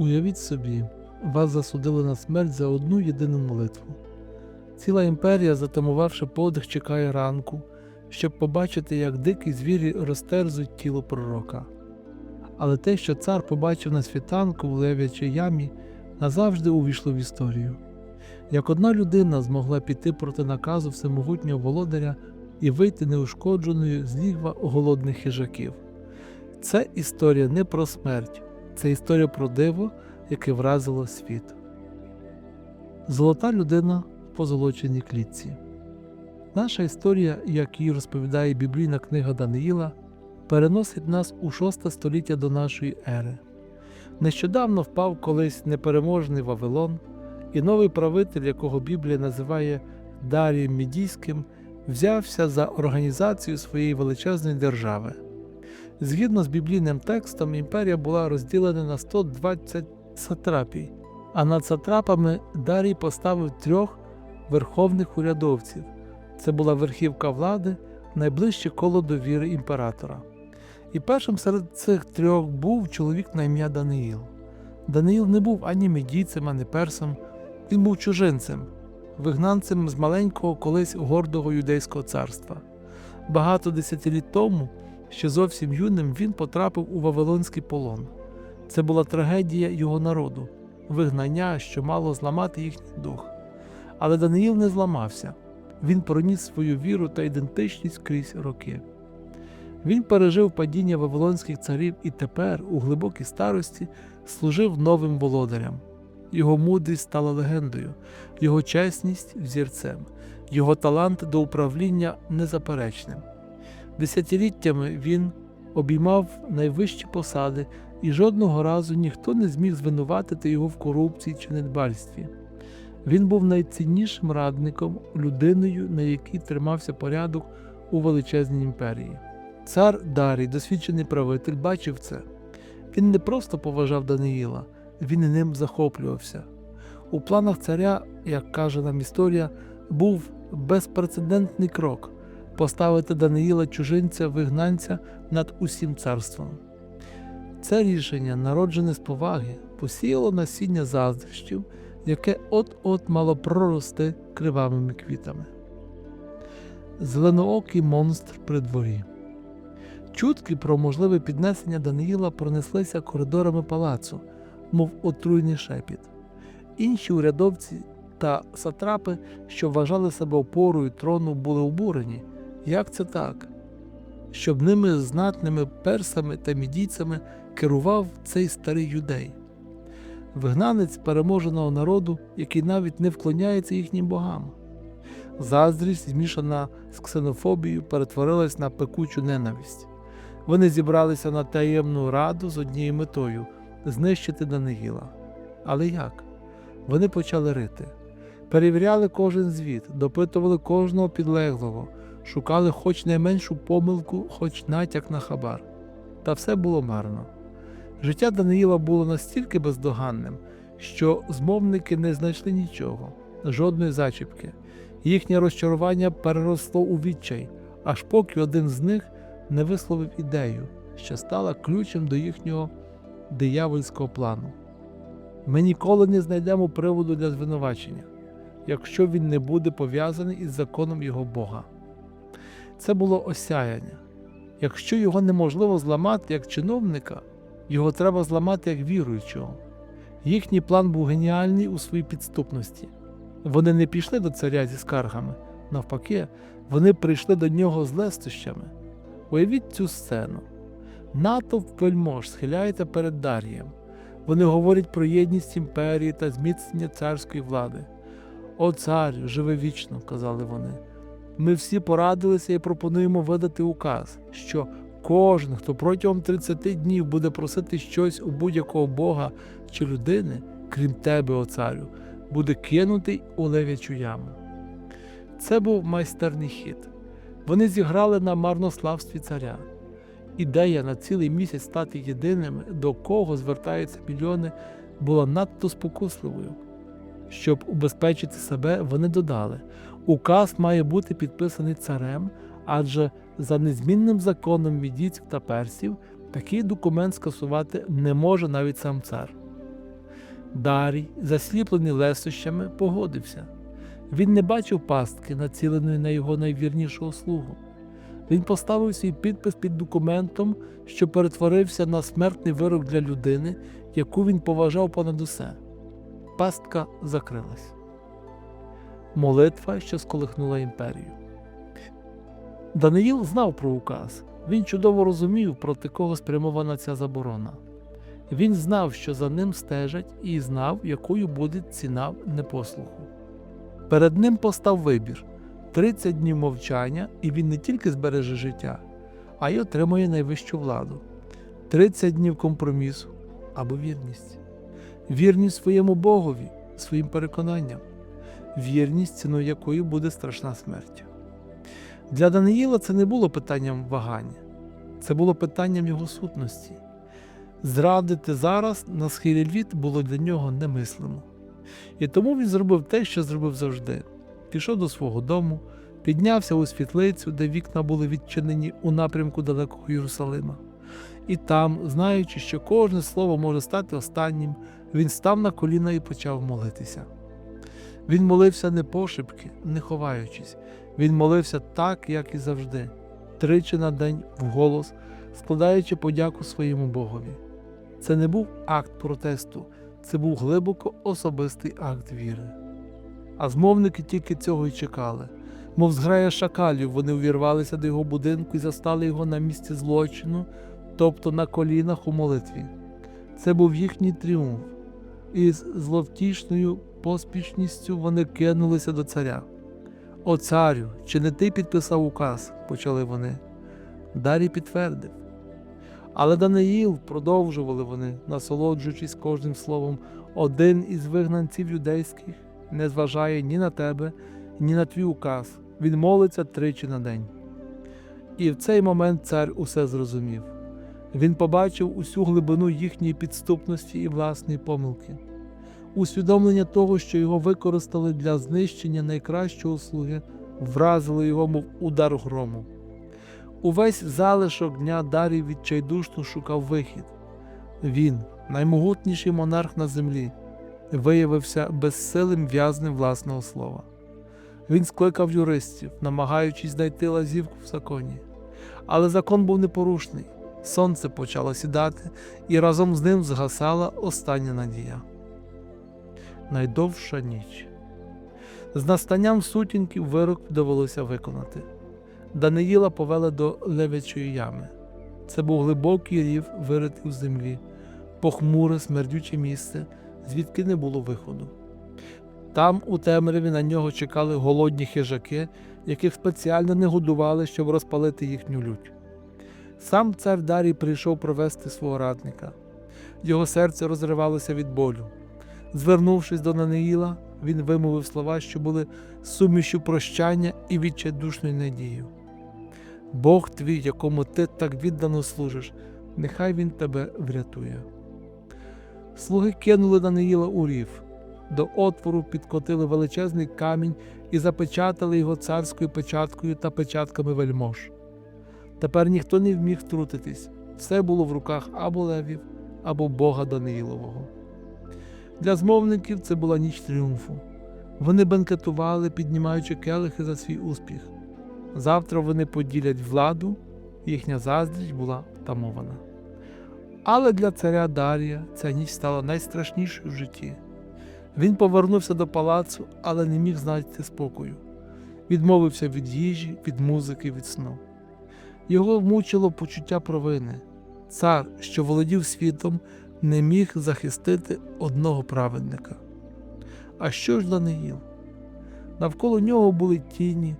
Уявіть собі, вас засудили на смерть за одну єдину молитву. Ціла імперія, затамувавши подих, чекає ранку, щоб побачити, як дикі звірі розтерзують тіло пророка. Але те, що цар побачив на світанку в лев'ячій ямі, назавжди увійшло в історію. Як одна людина змогла піти проти наказу всемогутнього володаря і вийти неушкодженою з лігва голодних хижаків. Це історія не про смерть, це історія про диво, яке вразило світ. Золота людина в позолоченій клітці. Наша історія, як її розповідає біблійна книга Даниїла, переносить нас у шосте століття до нашої ери. Нещодавно впав колись непереможний Вавилон, і новий правитель, якого Біблія називає Дарієм Мідійським, взявся за організацію своєї величезної держави. Згідно з біблійним текстом, імперія була розділена на 120 сатрапій, а над сатрапами Дарій поставив трьох верховних урядовців. Це була верхівка влади, найближче коло довіри імператора. І першим серед цих трьох був чоловік на ім'я Даниїл. Даниїл не був ані медійцем, ані персом, він був чужинцем, вигнанцем з маленького колись гордого юдейського царства. Багато десятиліть тому, ще зовсім юним, він потрапив у Вавилонський полон. Це була трагедія його народу, вигнання, що мало зламати їхній дух. Але Даниїл не зламався. Він проніс свою віру та ідентичність крізь роки. Він пережив падіння вавилонських царів і тепер, у глибокій старості, служив новим володарям. Його мудрість стала легендою, його чесність взірцем, його талант до управління незаперечним. Десятиліттями він обіймав найвищі посади, і жодного разу ніхто не зміг звинуватити його в корупції чи недбальстві. Він був найціннішим радником, людиною, на якій тримався порядок у величезній імперії. Цар Дарій, досвідчений правитель, бачив це. Він не просто поважав Даниїла, він ним захоплювався. У планах царя, як каже нам історія, був безпрецедентний крок поставити Даниїла чужинця вигнанця над усім царством. Це рішення, народжене з поваги, посіяло насіння заздрощів, яке от-от мало прорости кривавими квітами. Зеленоокий монстр при дворі. Чутки про можливе піднесення Даниїла пронеслися коридорами палацу, мов отруйний шепіт. Інші урядовці та сатрапи, що вважали себе опорою трону, були обурені. Як це так? Щоб ними знатними персами та мідійцями керував цей старий юдей, вигнанець переможеного народу, який навіть не вклоняється їхнім богам. Заздрість, змішана з ксенофобією, перетворилась на пекучу ненависть. Вони зібралися на таємну раду з однією метою знищити Даниїла. Але як? Вони почали рити, перевіряли кожен звіт, допитували кожного підлеглого, шукали хоч найменшу помилку, хоч натяк на хабар. Та все було марно. Життя Даниїла було настільки бездоганним, що змовники не знайшли нічого, жодної зачіпки. Їхнє розчарування переросло у відчай, аж поки один з них не висловив ідею, що стала ключем до їхнього диявольського плану. Ми ніколи не знайдемо приводу для звинувачення, якщо він не буде пов'язаний із законом його Бога. Це було осяяння. Якщо його неможливо зламати як чиновника, його треба зламати як віруючого. Їхній план був геніальний у своїй підступності. Вони не пішли до царя зі скаргами, навпаки, вони прийшли до нього з лестощами. Уявіть цю сцену. Натовп вельмож схиляється перед Дарієм. Вони говорять про єдність імперії та зміцнення царської влади. О, царю, живи вічно, казали вони. Ми всі порадилися і пропонуємо видати указ, що кожен, хто протягом 30 днів буде просити щось у будь-якого бога чи людини, крім тебе, о царю, буде кинутий у лев'ячу яму. Це був майстерний хід. Вони зіграли на марнославстві царя. Ідея на цілий місяць стати єдиними, до кого звертаються мільйони, була надто спокусливою. Щоб убезпечити себе, вони додали: указ має бути підписаний царем, адже за незмінним законом мідійців та персів такий документ скасувати не може навіть сам цар. Дарій, засліплений лестощами, погодився. Він не бачив пастки, націленої на його найвірнішого слугу. Він поставив свій підпис під документом, що перетворився на смертний вирок для людини, яку він поважав понад усе. Пастка закрилась. Молитва, що сколихнула імперію. Даниїл знав про указ. Він чудово розумів, проти кого спрямована ця заборона. Він знав, що за ним стежать, і знав, якою буде ціна непослуху. Перед ним постав вибір 30 днів мовчання, і він не тільки збереже життя, а й отримує найвищу владу. 30 днів компромісу або вірність. Вірність своєму Богові, своїм переконанням, вірність, ціною якої буде страшна смерть. Для Даниїла це не було питанням вагання, це було питанням його сутності. Зрадити зараз на схилі літ було для нього немислимо. І тому він зробив те, що зробив завжди: пішов до свого дому, піднявся у світлицю, де вікна були відчинені у напрямку далекого Єрусалима. І там, знаючи, що кожне слово може стати останнім, він став на коліна і почав молитися. Він молився не пошепки, не ховаючись, він молився так, як і завжди, тричі на день вголос, складаючи подяку своєму Богові. Це не був акт протесту, це був глибоко особистий акт віри. А змовники тільки цього й чекали. Мов зграя шакалів, вони увірвалися до його будинку і застали його на місці злочину, тобто на колінах у молитві. Це був їхній тріумф, і з зловтішною поспішністю вони кинулися до царя. О царю, чи не ти підписав указ? почали вони. Дарій підтвердив. Але Даниїл продовжували вони, насолоджуючись кожним словом, один із вигнанців юдейських не зважає ні на тебе, ні на твій указ. Він молиться тричі на день. І в цей момент цар усе зрозумів. Він побачив усю глибину їхньої підступності і власної помилки, усвідомлення того, що його використали для знищення найкращого слуги, вразило його, мов удар грому. Увесь залишок дня Дарій відчайдушно шукав вихід. Він, наймогутніший монарх на землі, виявився безсилим в'язнем власного слова. Він скликав юристів, намагаючись знайти лазівку в законі. Але закон був непорушний. Сонце почало сідати, і разом з ним згасала остання надія. Найдовша ніч. З настанням сутінків вирок довелося виконати. Даниїла повели до левячої ями. Це був глибокий рів, виритий у землі, похмуре, смердюче місце, звідки не було виходу. Там, у темряві, на нього чекали голодні хижаки, яких спеціально не годували, щоб розпалити їхню лють. Сам цар Дарій прийшов провести свого радника. Його серце розривалося від болю. Звернувшись до Даниїла, він вимовив слова, що були сумішю прощання і відчайдушною надією. Бог твій, якому ти так віддано служиш, нехай він тебе врятує. Слуги кинули Даниїла у рів. До отвору підкотили величезний камінь і запечатали його царською печаткою та печатками вельмож. Тепер ніхто не вміг втрутитись, все було в руках або левів, або Бога Даниїлового. Для змовників це була ніч тріумфу. Вони бенкетували, піднімаючи келихи за свій успіх. Завтра вони поділять владу, їхня заздрість була втамована. Але для царя Дарія ця ніч стала найстрашнішою в житті. Він повернувся до палацу, але не міг знайти спокою. Відмовився від їжі, від музики, від сну. Його мучило почуття провини. Цар, що володів світом, не міг захистити одного праведника. А що ж Даниїл? Навколо нього були тіні,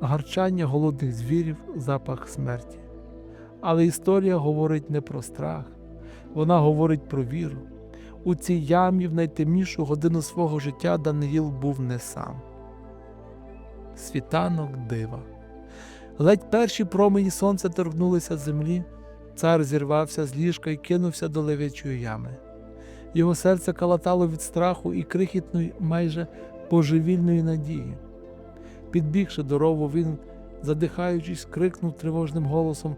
гарчання голодних звірів, запах смерті. Але історія говорить не про страх, вона говорить про віру. У цій ямі в найтемнішу годину свого життя Даниїл був не сам. Світанок дива. Ледь перші промені сонця торкнулися землі, цар зірвався з ліжка і кинувся до левячої ями. Його серце калатало від страху і крихітної, майже божевільної надії. Підбігши до рову, він, задихаючись, крикнув тривожним голосом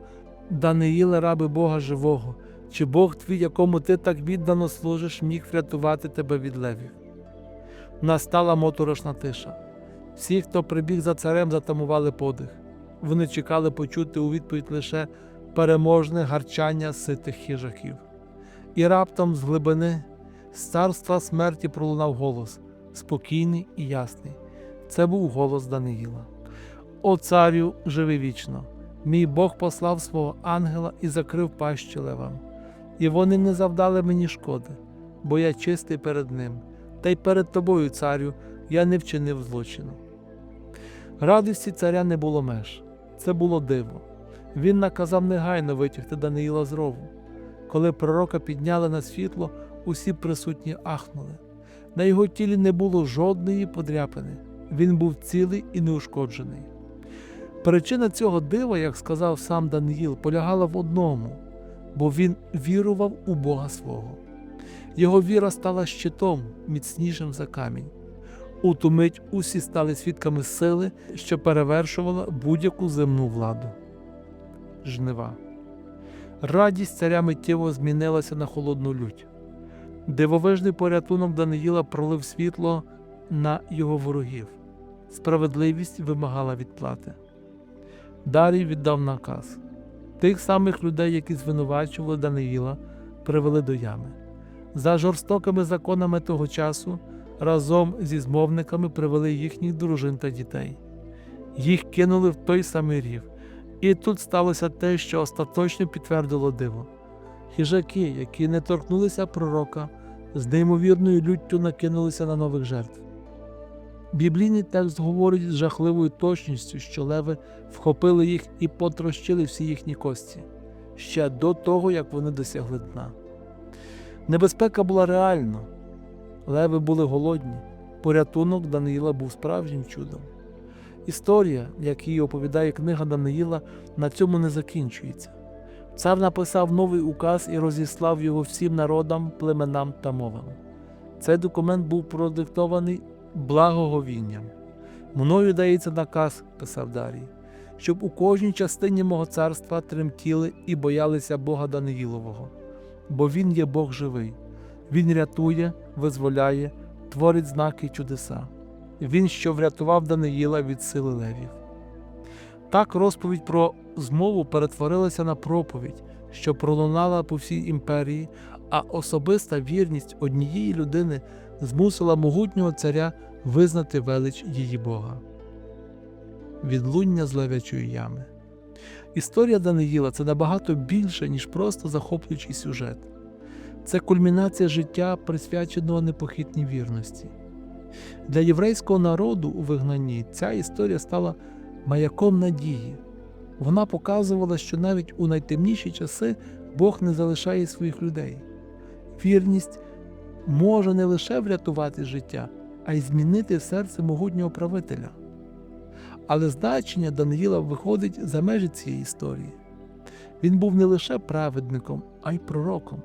Даниїле, раби Бога живого, Чи Бог твій, якому ти так віддано служиш, міг врятувати тебе від левів? Настала моторошна тиша. Всі, хто прибіг за царем, затамували подих. Вони чекали почути у відповідь лише переможне гарчання ситих хижаків. І раптом з глибини з царства смерті пролунав голос, спокійний і ясний. Це був голос Даниїла. О царю, живи вічно! Мій Бог послав свого ангела і закрив пащі левам. І вони не завдали мені шкоди, бо я чистий перед ним, та й перед тобою, царю, я не вчинив злочину. Радості царя не було меж. Це було диво. Він наказав негайно витягти Даниїла з рову. Коли пророка підняли на світло, усі присутні ахнули. На його тілі не було жодної подряпини. Він був цілий і неушкоджений. Причина цього дива, як сказав сам Даниїл, полягала в одному, бо він вірував у Бога свого. Його віра стала щитом, міцнішим за камінь. У ту мить усі стали свідками сили, що перевершувала будь-яку земну владу. Жнива. Радість царя миттєво змінилася на холодну лють. Дивовижний порятунок Даниїла пролив світло на його ворогів. Справедливість вимагала відплати. Дарій віддав наказ. Тих самих людей, які звинувачували Даниїла, привели до ями. За жорстокими законами того часу разом зі змовниками привели їхніх дружин та дітей. Їх кинули в той самий рів. І тут сталося те, що остаточно підтвердило диво. Хижаки, які не торкнулися пророка, з неймовірною люттю накинулися на нових жертв. Біблійний текст говорить з жахливою точністю, що леви вхопили їх і потрощили всі їхні кості ще до того, як вони досягли дна. Небезпека була реальна, леви були голодні, порятунок Даниїла був справжнім чудом. Історія, як її оповідає книга Даниїла, на цьому не закінчується. Цар написав новий указ і розіслав його всім народам, племенам та мовам. Цей документ був продиктований благоговінням. Мною дається наказ, писав Дарій, щоб у кожній частині мого царства тремтіли і боялися Бога Даниїлового, бо Він є Бог живий, Він рятує, визволяє, творить знаки й чудеса. Він, що врятував Даниїла від сили левів. Так розповідь про змову перетворилася на проповідь, що пролунала по всій імперії, а особиста вірність однієї людини змусила могутнього царя визнати велич її Бога. Відлуння з левячої ями. Історія Даниїла це набагато більше, ніж просто захоплюючий сюжет. Це кульмінація життя, присвяченого непохитній вірності. Для єврейського народу у вигнанні ця історія стала маяком надії. Вона показувала, що навіть у найтемніші часи Бог не залишає своїх людей. Вірність може не лише врятувати життя, а й змінити серце могутнього правителя. Але значення Даниїла виходить за межі цієї історії. Він був не лише праведником, а й пророком.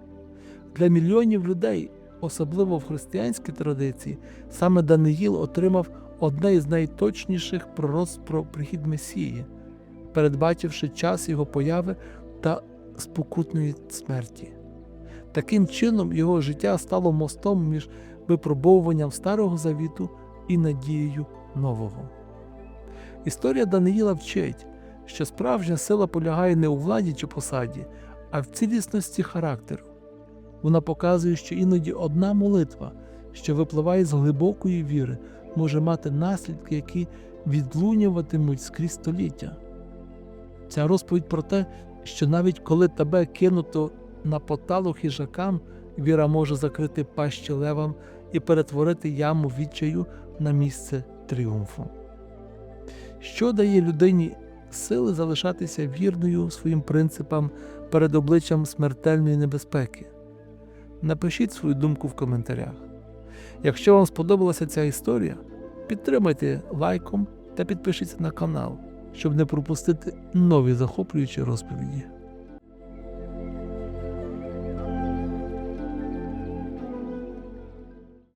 Для мільйонів людей, особливо в християнській традиції, саме Даниїл отримав одне із найточніших пророцтв про прихід Месії, передбачивши час його появи та спокутної смерті. Таким чином, його життя стало мостом між випробовуванням Старого Завіту і надією нового. Історія Даниїла вчить, що справжня сила полягає не у владі чи посаді, а в цілісності характеру. Вона показує, що іноді одна молитва, що випливає з глибокої віри, може мати наслідки, які відлунюватимуть скрізь століття. Ця розповідь про те, що навіть коли тебе кинуто на поталу хижакам, віра може закрити пащі левам і перетворити яму відчаю на місце тріумфу. Що дає людині сили залишатися вірною своїм принципам перед обличчям смертельної небезпеки? Напишіть свою думку в коментарях. Якщо вам сподобалася ця історія, підтримайте лайком та підпишіться на канал, щоб не пропустити нові захоплюючі розповіді.